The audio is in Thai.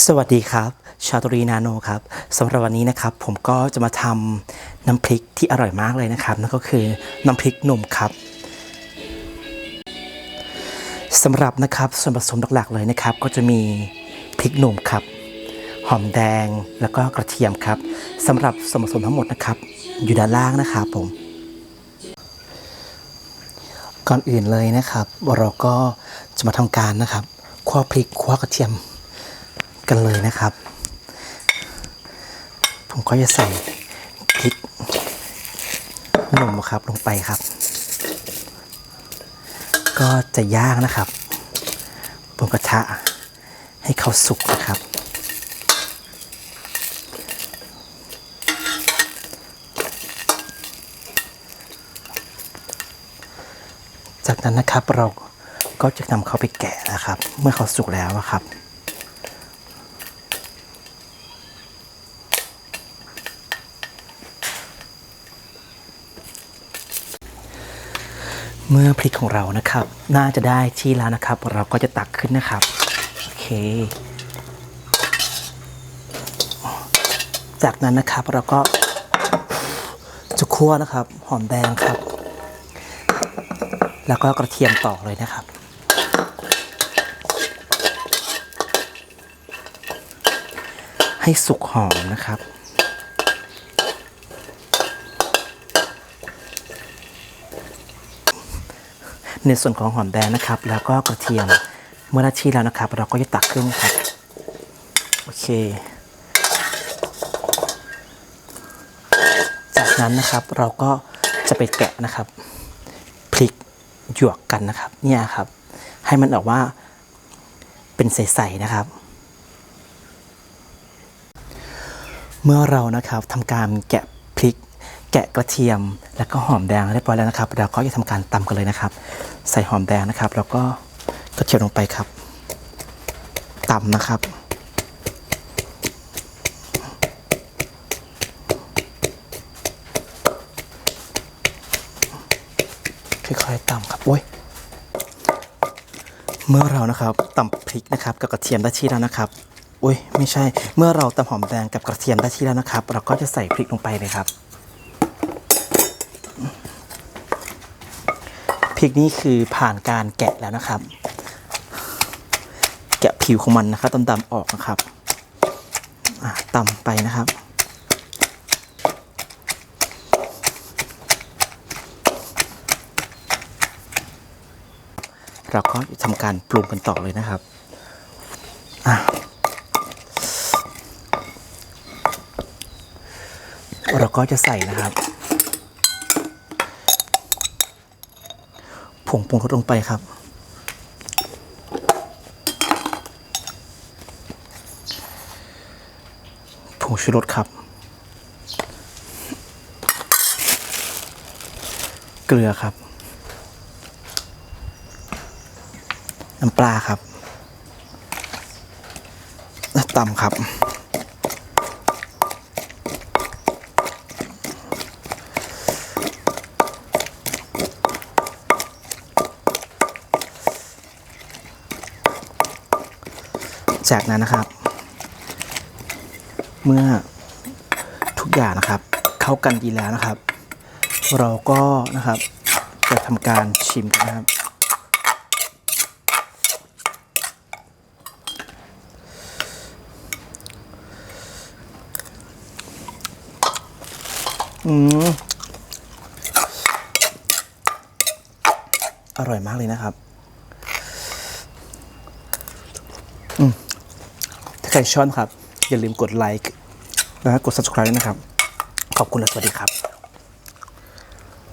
สวัสดีครับ ชาตรีนาโนครับสำหรับวันนี้นะครับ ผมก็จะมาทำน้ำพริกที่อร่อยมากเลยนะครับ นั่นก็คือน้ำพริกหนุ่มครับสำหรับนะครับส่วนผสมหลักๆเลยนะครับ ก็จะมีพริกหนุ่มครับ หอมแดงแล้วก็กระเทียมครับสำหรับส่วนผสมทั้งหมดนะครับ อยู่ด้านล่างนะครับผม ก่อนอื่นเลยนะครับเราก็จะมาทำการนะครับคั่วพริกคั่วกระเทียม กันเลยนะครับ ผมก็จะใส่พริกหนุ่มครับลงไปครับ ก็จะย่างนะครับบนกระทะให้เขาสุกนะครับจากนั้นนะครับเราก็จะนำเขาไปแกะนะครับ เมื่อเขาสุกแล้วอะครับ เมื่อพริกของเรานะครับ น่าจะได้ที่แล้วนะครับ เราก็จะตักขึ้นนะครับ โอเค จากนั้นนะครับเราก็จะคั่วนะครับ หอมแดงครับ แล้วก็กระเทียมต่อเลยนะครับให้สุกหอมนะครับ ในส่วนของหอมแดงนะครับ แล้วก็กระเทียมเมื่อได้ที่แล้วนะครับ เราก็จะตักขึ้นครับโอเค จากนั้นนะครับเราก็จะไปแกะนะครับพริกหยวกกันนะครับ เนี่ยครับ ให้มันออกว่าเป็นใสๆนะครับ เมื่อเรานะครับทำการแกะพริก แกะกระเทียมแล้วก็หอมแดงเรียบร้อยแล้วนะครับ เราก็จะทำการตำกันเลยนะครับ ใส่หอมแดงนะครับ แล้วก็กระเทียมลงไปครับตำนะครับ ค่อยๆตำครับโอ้ยเมื่อเรานะครับตำพริกนะครับกับกระเทียมได้ที่แล้วนะครับอุ้ยไม่ใช่ เมื่อเราตำหอมแดงกับกระเทียมได้ที่แล้วนะครับ เราก็จะใส่พริกลงไปเลยครับ ริกนี่คือผ่านการแกะแล้วนะครับ แกะผิวของมันนะครับดำๆออกนะครับอะตำไปนะครับเราก็ทำการปรุงกันต่อเลยนะครับเราก็จะใส่นะครับ งปรุงรสลงไปครับ ผงชูรสครับ เกลือครับ น้ำปลาครับตำครับ จากนั้นนะครับ เมื่อทุกอย่างนะครับ เข้ากันดีแล้วนะครับ เราก็นะครับจะทำการชิมกันนะครับอืม อร่อยมากเลยนะครับ อืม ถ้า ใครชอบครับ อย่าลืมกดไลค์และกด subscribe ด้นะครับ ขอบคุณและสวัสดีครับ